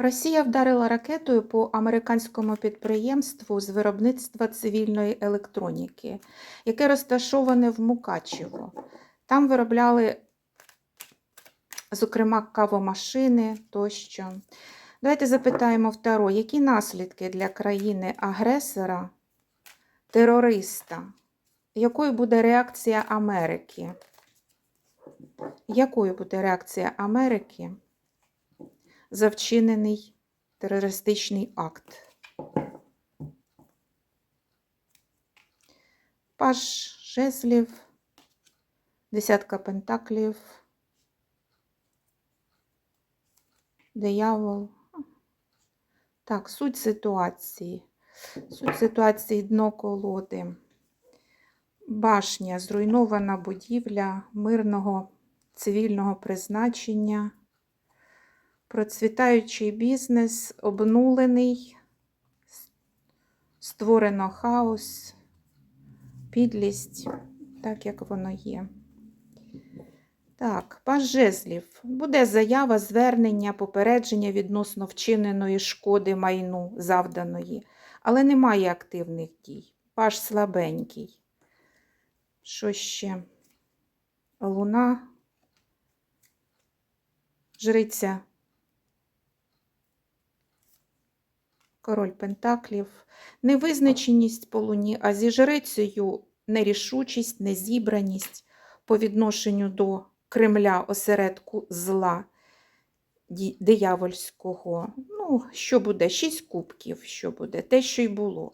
Росія вдарила ракетою по американському підприємству з виробництва цивільної електроніки, яке розташоване в Мукачево. Там виробляли, зокрема, кавомашини тощо. Давайте запитаємо второ, які наслідки для країни-агресора, терориста? Якою буде реакція Америки? Якою буде реакція Америки за вчинений терористичний акт? Паж жезлів, десятка пентаклів, диявол. Так, суть ситуації. Суть ситуації дно колоди. Башня, зруйнована будівля мирного цивільного призначення, процвітаючий бізнес, обнулений, створено хаос, підлість, так як воно є. Так, паж жезлів. Буде заява, звернення, попередження відносно вчиненої шкоди майну завданої, але немає активних дій. Паж слабенький. Що ще? Луна, жриця, король Пентаклів, невизначеність по луні, а зі жрицею нерішучість, незібраність по відношенню до Кремля осередку зла диявольського. Ну, що буде? Шість кубків, що буде, те, що й було.